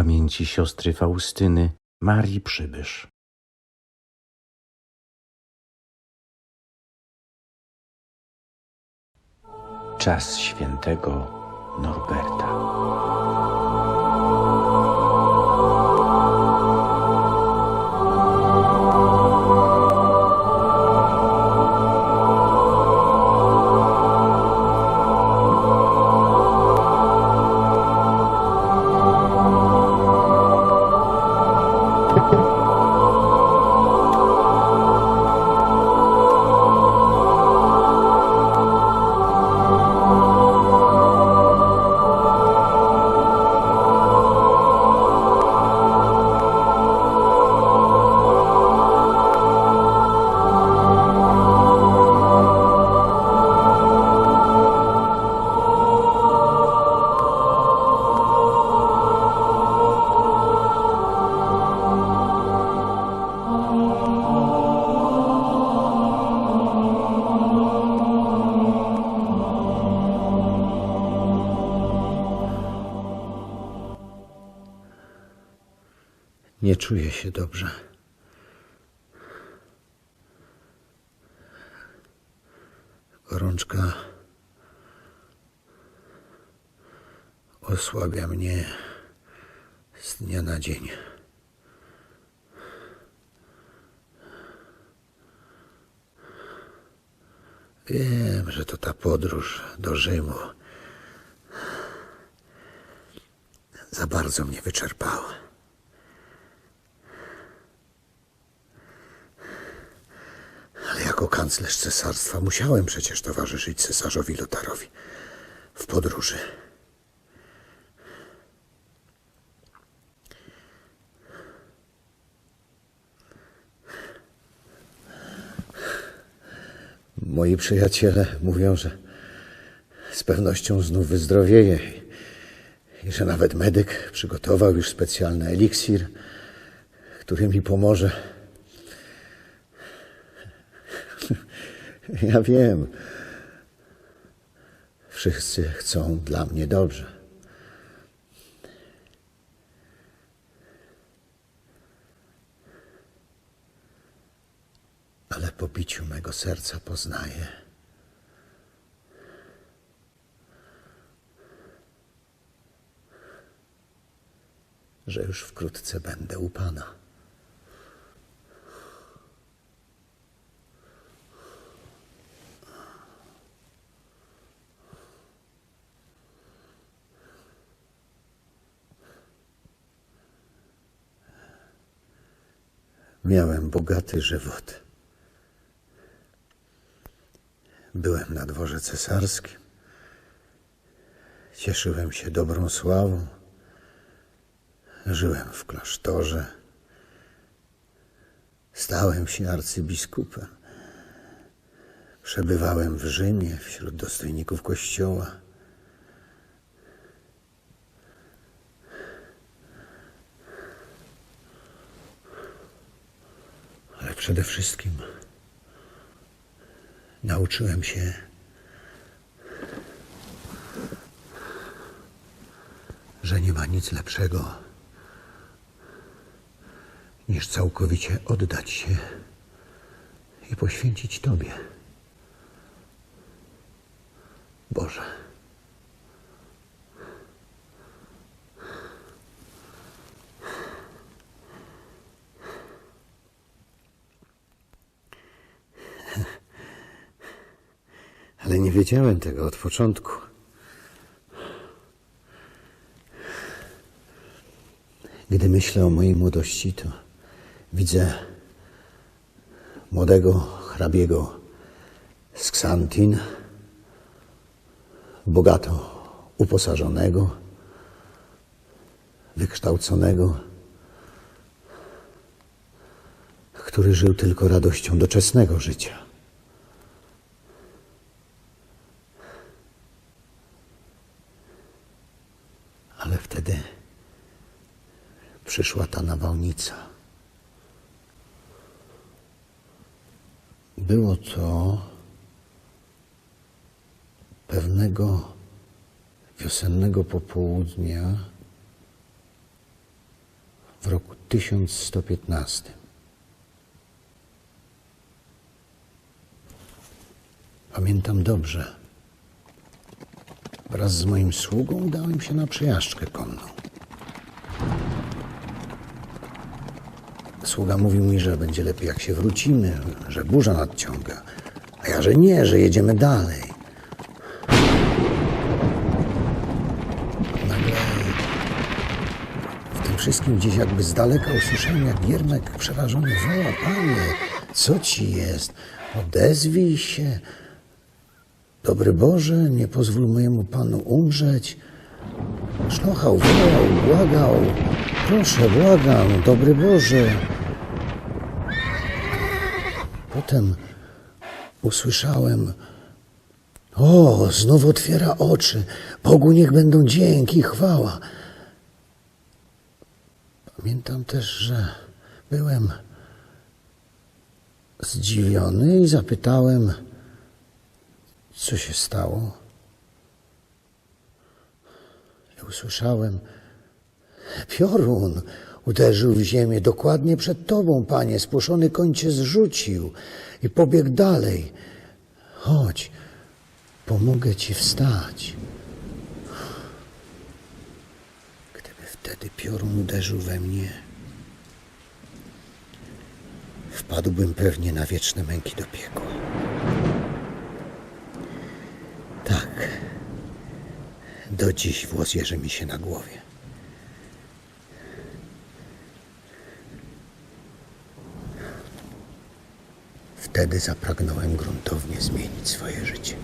pamięci siostry Faustyny Marii Przybysz. Czas świętego Norberta. Czuję się dobrze. Gorączka osłabia mnie z dnia na dzień. Wiem, że to ta podróż do Rzymu za bardzo mnie wyczerpała. Ale jako kanclerz cesarstwa musiałem przecież towarzyszyć cesarzowi Lotarowi w podróży. Moi przyjaciele mówią, że z pewnością znów wyzdrowieję i, i że nawet medyk przygotował już specjalny eliksir, który mi pomoże. Ja wiem. Wszyscy chcą dla mnie dobrze. Ale po biciu mego serca poznaję, że już wkrótce będę u Pana. Miałem bogaty żywot. Byłem na dworze cesarskim. Cieszyłem się dobrą sławą. Żyłem w klasztorze. Stałem się arcybiskupem. Przebywałem w Rzymie wśród dostojników kościoła. Przede wszystkim nauczyłem się że nie ma nic lepszego niż całkowicie oddać się i poświęcić Tobie. Boże. Ale nie wiedziałem tego od początku. Gdy myślę o mojej młodości, to widzę młodego hrabiego z Ksantin, bogato uposażonego, wykształconego, który żył tylko radością doczesnego życia. Ale wtedy przyszła ta nawałnica. Było to pewnego wiosennego popołudnia w roku 1115. Pamiętam dobrze. Wraz z moim sługą udałem się na przejażdżkę konną. Sługa mówił mi, że będzie lepiej jak się wrócimy, że burza nadciąga. A ja, że nie, że jedziemy dalej. Nagle w tym wszystkim gdzieś jakby z daleka usłyszałem, jak Giermek przerażony woła, panie, co ci jest? Odezwij się. Dobry Boże, nie pozwól mojemu Panu umrzeć. Szlochał, wołał, błagał. Proszę, błagam, dobry Boże. Potem usłyszałem, o, znów otwiera oczy. Bogu niech będą dzięki chwała. Pamiętam też, że byłem zdziwiony i zapytałem, co się stało. Usłyszałem, piorun uderzył w ziemię dokładnie przed tobą, panie. Spłoszony koń cię zrzucił i pobiegł dalej. Chodź, pomogę ci wstać. Gdyby wtedy piorun uderzył we mnie, wpadłbym pewnie na wieczne męki do piekła. Tak. Do dziś włos jeży mi się na głowie. Wtedy zapragnąłem gruntownie zmienić swoje życie.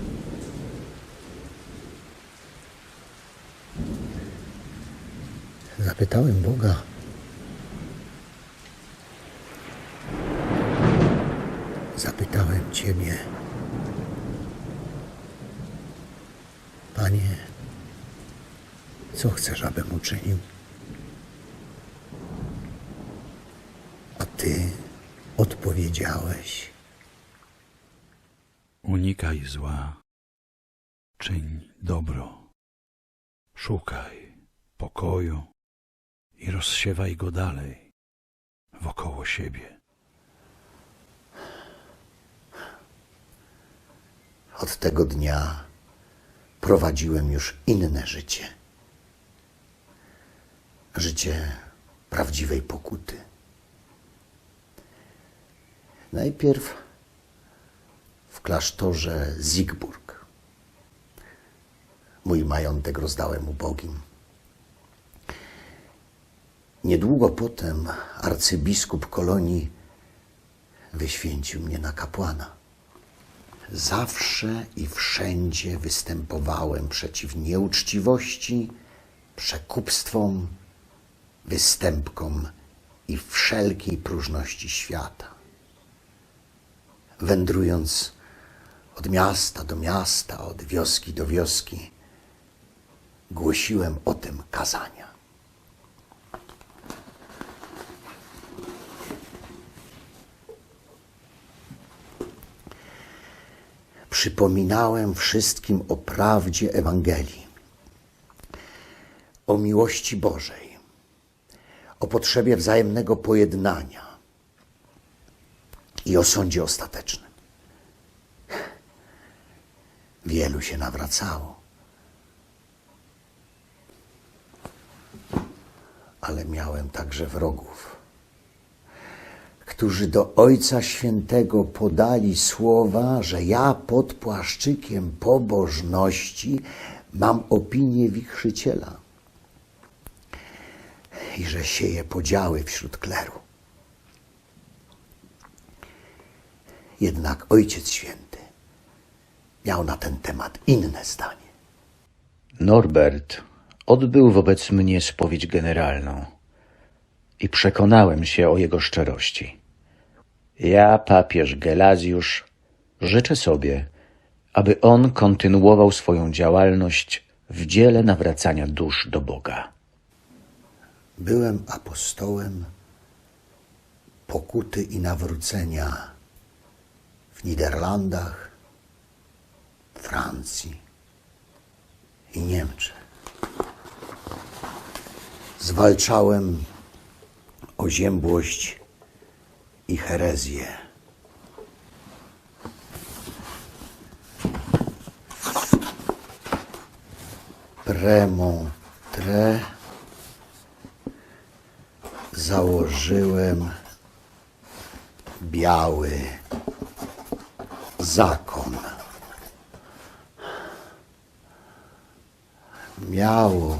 Zapytałem Boga, zapytałem Ciebie, Panie, co chcesz, abym uczynił? A Ty odpowiedziałeś. Unikaj zła, czyń dobro, szukaj pokoju i rozsiewaj go dalej wokoło siebie. Od tego dnia prowadziłem już inne życie. Życie prawdziwej pokuty. Najpierw w klasztorze Zygburg. Mój majątek rozdałem ubogim. Niedługo potem arcybiskup kolonii wyświęcił mnie na kapłana. Zawsze i wszędzie występowałem przeciw nieuczciwości, przekupstwom, występkom i wszelkiej próżności świata. Wędrując od miasta do miasta, od wioski do wioski, głosiłem o tym kazania. Przypominałem wszystkim o prawdzie Ewangelii, o miłości Bożej, o potrzebie wzajemnego pojednania i o sądzie ostatecznym. Wielu się nawracało, ale miałem także wrogów, którzy do Ojca Świętego podali słowa, że ja pod płaszczykiem pobożności mam opinię wichrzyciela i że sieje podziały wśród kleru. Jednak Ojciec Święty miał na ten temat inne zdanie. Norbert odbył wobec mnie spowiedź generalną i przekonałem się o jego szczerości. Ja, papież Gelazjusz, życzę sobie, aby on kontynuował swoją działalność w dziele nawracania dusz do Boga. Byłem apostołem pokuty i nawrócenia w Niderlandach, Francji i Niemczech. Zwalczałem oziębłość i herezję. Premontre założyłem biały zakon. miało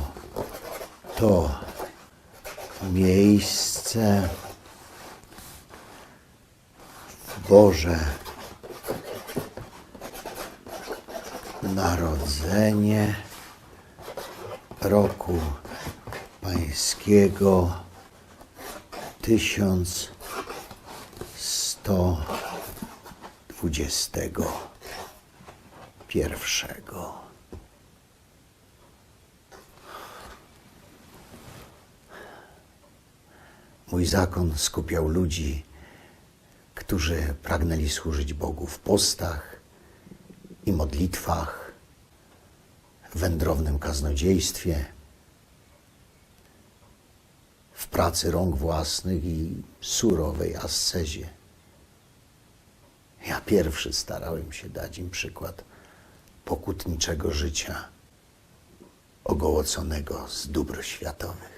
to miejsce w Boże Narodzenie roku Pańskiego 1121. Mój zakon skupiał ludzi, którzy pragnęli służyć Bogu w postach i modlitwach, w wędrownym kaznodziejstwie, w pracy rąk własnych i surowej ascezie. Ja pierwszy starałem się dać im przykład pokutniczego życia, ogołoconego z dóbr światowych.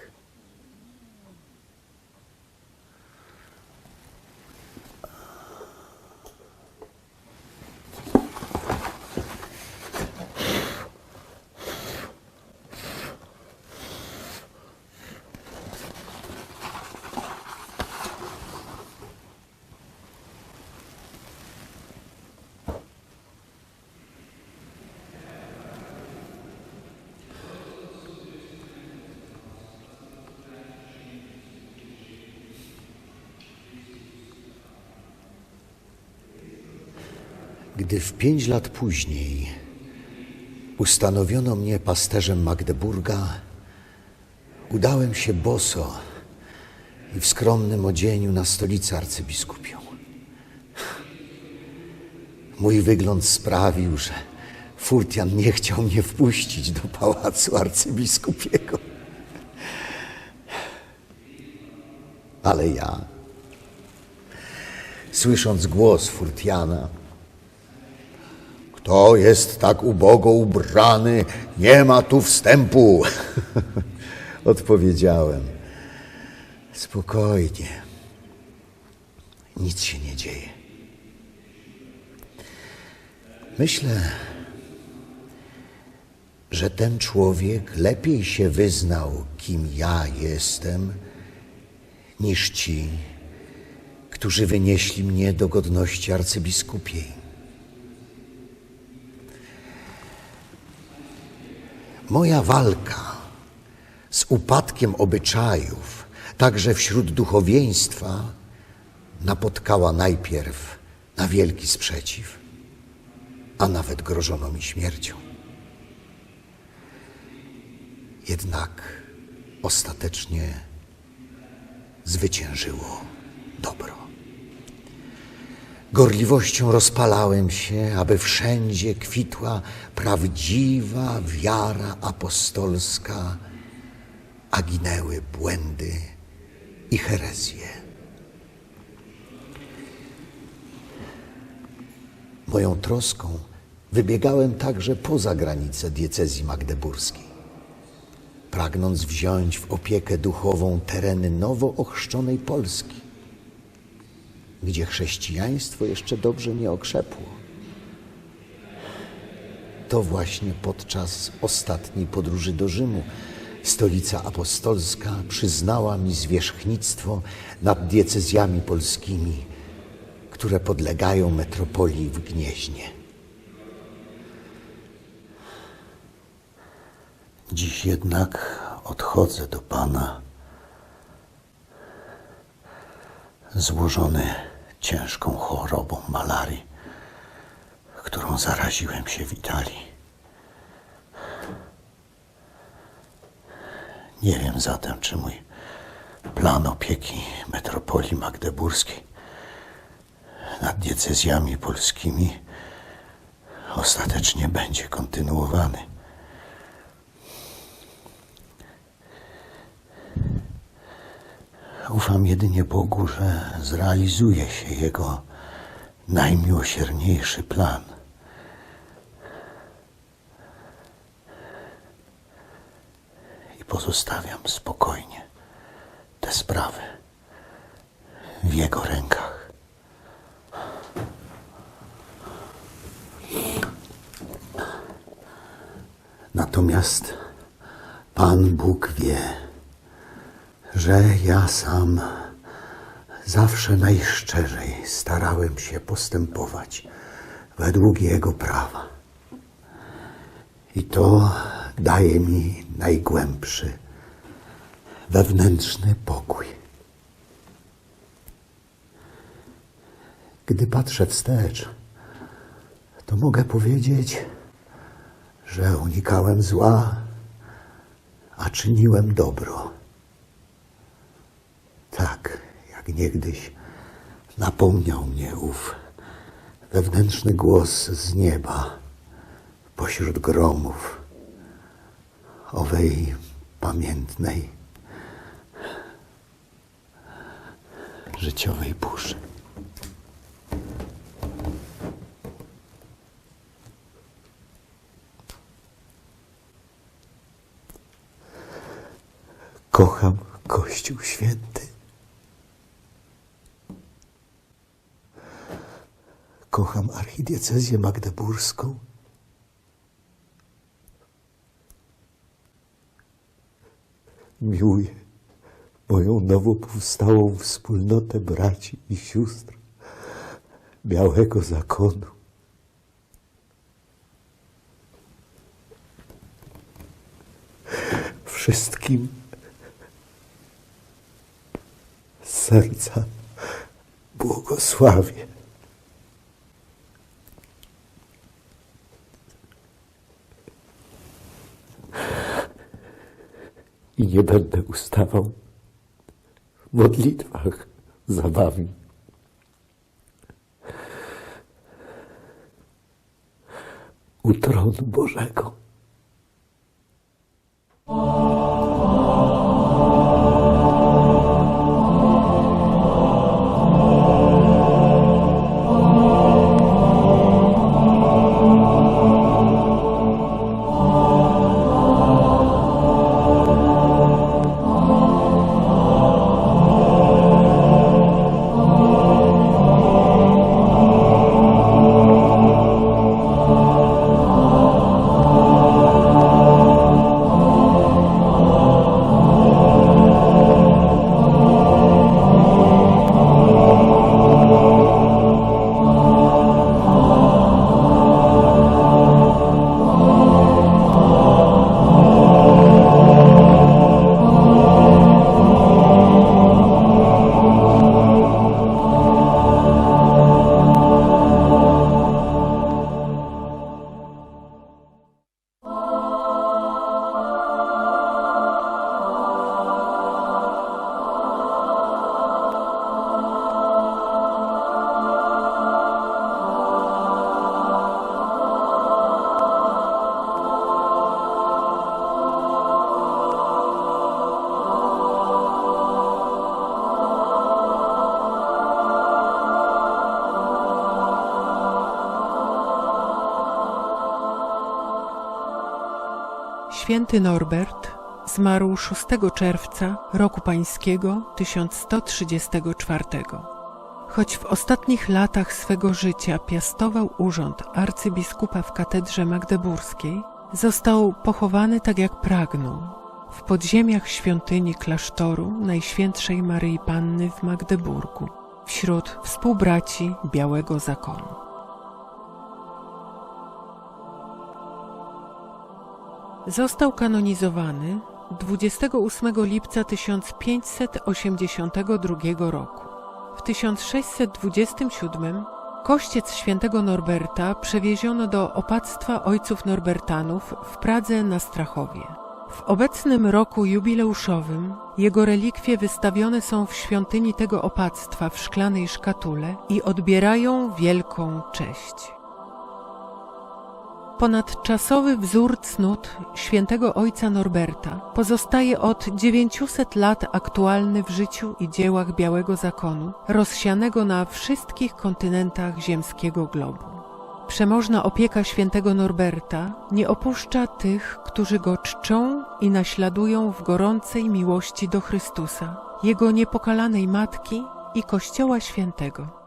Gdy w pięć lat później ustanowiono mnie pasterzem Magdeburga, udałem się boso i w skromnym odzieniu na stolicę arcybiskupią. Mój wygląd sprawił, że Furtian nie chciał mnie wpuścić do pałacu arcybiskupiego. Ale ja, słysząc głos Furtiana, kto jest tak ubogo ubrany, nie ma tu wstępu. Odpowiedziałem. Spokojnie. Nic się nie dzieje. Myślę, że ten człowiek lepiej się wyznał, kim ja jestem, niż ci, którzy wynieśli mnie do godności arcybiskupiej. Moja walka z upadkiem obyczajów, także wśród duchowieństwa, napotkała najpierw na wielki sprzeciw, a nawet grożono mi śmiercią. Jednak ostatecznie zwyciężyło dobro. Gorliwością rozpalałem się, aby wszędzie kwitła prawdziwa wiara apostolska, a ginęły błędy i herezje. Moją troską wybiegałem także poza granice diecezji magdeburskiej, pragnąc wziąć w opiekę duchową tereny nowo ochrzczonej Polski gdzie chrześcijaństwo jeszcze dobrze nie okrzepło. To właśnie podczas ostatniej podróży do Rzymu stolica apostolska przyznała mi zwierzchnictwo nad diecezjami polskimi, które podlegają metropolii w Gnieźnie. Dziś jednak odchodzę do Pana złożony ciężką chorobą malarii, którą zaraziłem się w Italii. Nie wiem zatem, czy mój plan opieki metropolii magdeburskiej nad diecezjami polskimi ostatecznie będzie kontynuowany. Ufam jedynie Bogu, że zrealizuje się Jego najmiłosierniejszy plan. I pozostawiam spokojnie te sprawy w Jego rękach. Natomiast Pan Bóg wie, że ja sam zawsze najszczerzej starałem się postępować według Jego prawa. I to daje mi najgłębszy wewnętrzny pokój. Gdy patrzę wstecz, to mogę powiedzieć, że unikałem zła, a czyniłem dobro. Tak, jak niegdyś napomniał mnie ów wewnętrzny głos z nieba pośród gromów owej pamiętnej życiowej burzy. Kocham Kościół Święty. Kocham archidiecezję magdeburską. Miłuję moją nowo powstałą wspólnotę braci i sióstr Białego Zakonu. Wszystkim serca błogosławię. I nie będę ustawał w modlitwach za wami. U tronu Bożego. Święty Norbert zmarł 6 czerwca roku pańskiego 1134. Choć w ostatnich latach swego życia piastował urząd arcybiskupa w katedrze magdeburskiej, został pochowany tak jak pragnął, w podziemiach świątyni klasztoru Najświętszej Maryi Panny w Magdeburgu, wśród współbraci Białego Zakonu. Został kanonizowany 28 lipca 1582 roku. W 1627 kościec świętego Norberta przewieziono do opactwa ojców Norbertanów w Pradze na Strachowie. W obecnym roku jubileuszowym jego relikwie wystawione są w świątyni tego opactwa w szklanej szkatule i odbierają wielką cześć. Ponadczasowy wzór cnót świętego ojca Norberta pozostaje od 900 lat aktualny w życiu i dziełach Białego Zakonu, rozsianego na wszystkich kontynentach ziemskiego globu. Przemożna opieka świętego Norberta nie opuszcza tych, którzy go czczą i naśladują w gorącej miłości do Chrystusa, Jego niepokalanej Matki i Kościoła Świętego.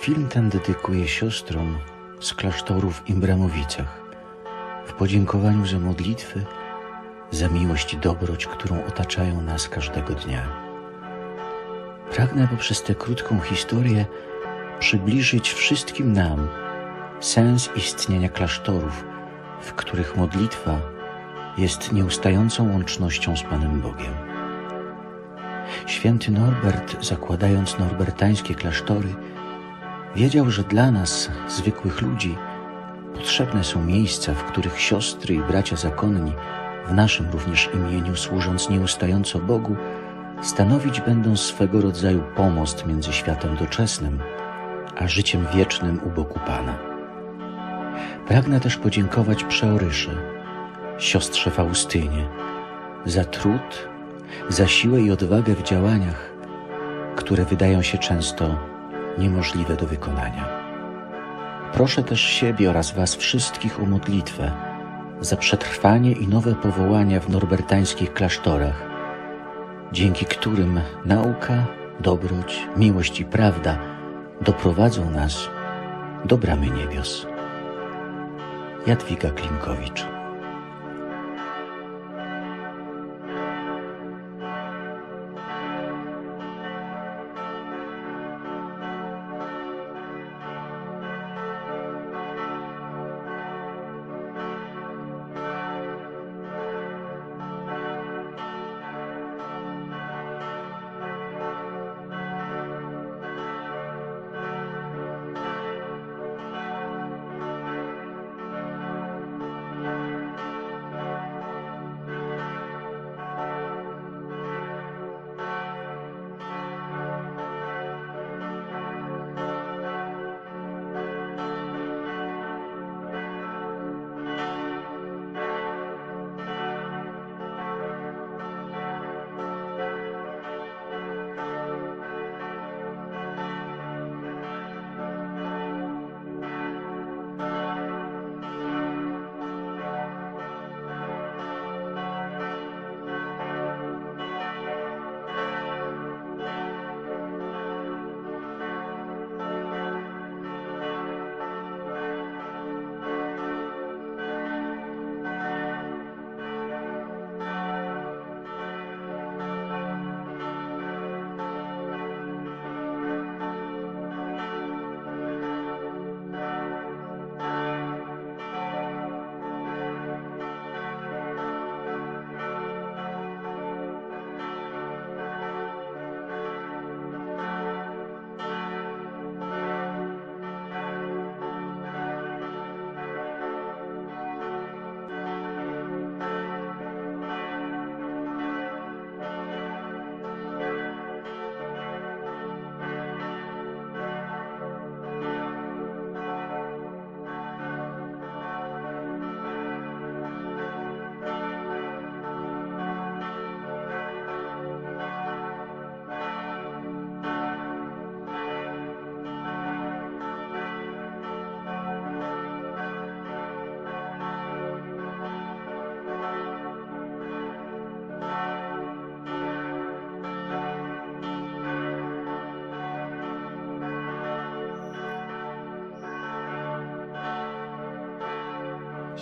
Film ten dedykuję siostrom z klasztoru w Imbramowicach w podziękowaniu za modlitwy, za miłość i dobroć, którą otaczają nas każdego dnia. Pragnę poprzez tę krótką historię przybliżyć wszystkim nam sens istnienia klasztorów, w których modlitwa jest nieustającą łącznością z Panem Bogiem. Święty Norbert, zakładając norbertańskie klasztory, Wiedział, że dla nas, zwykłych ludzi, potrzebne są miejsca, w których siostry i bracia zakonni, w naszym również imieniu służąc nieustająco Bogu, stanowić będą swego rodzaju pomost między światem doczesnym a życiem wiecznym u boku Pana. Pragnę też podziękować przeoryszy, siostrze Faustynie, za trud, za siłę i odwagę w działaniach, które wydają się często niemożliwe do wykonania. Proszę też siebie oraz Was wszystkich o modlitwę za przetrwanie i nowe powołania w norbertańskich klasztorach, dzięki którym nauka, dobroć, miłość i prawda doprowadzą nas do bramy niebios. Jadwiga Klimkowicz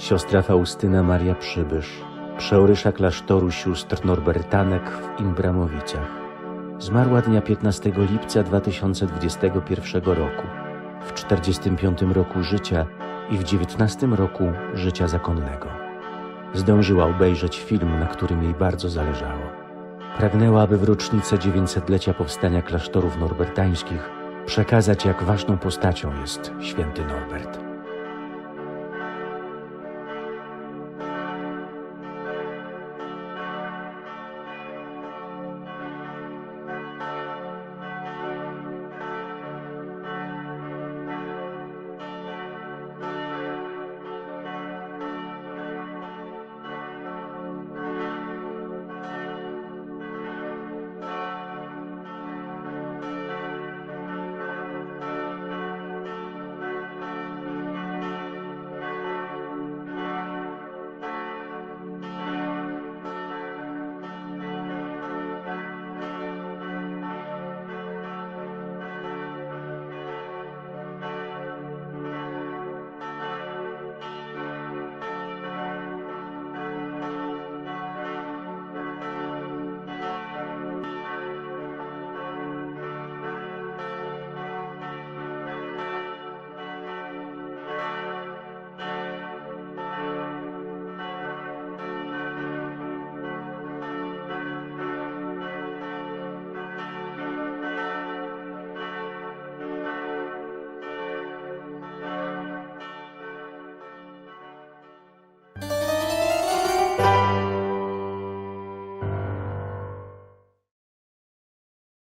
Siostra Faustyna Maria Przybysz, przeorysza klasztoru sióstr Norbertanek w Imbramowicach. Zmarła dnia 15 lipca 2021 roku, w 45 roku życia i w 19 roku życia zakonnego. Zdążyła obejrzeć film, na którym jej bardzo zależało. Pragnęła, aby w rocznicę 900-lecia powstania klasztorów norbertańskich przekazać, jak ważną postacią jest święty Norbert.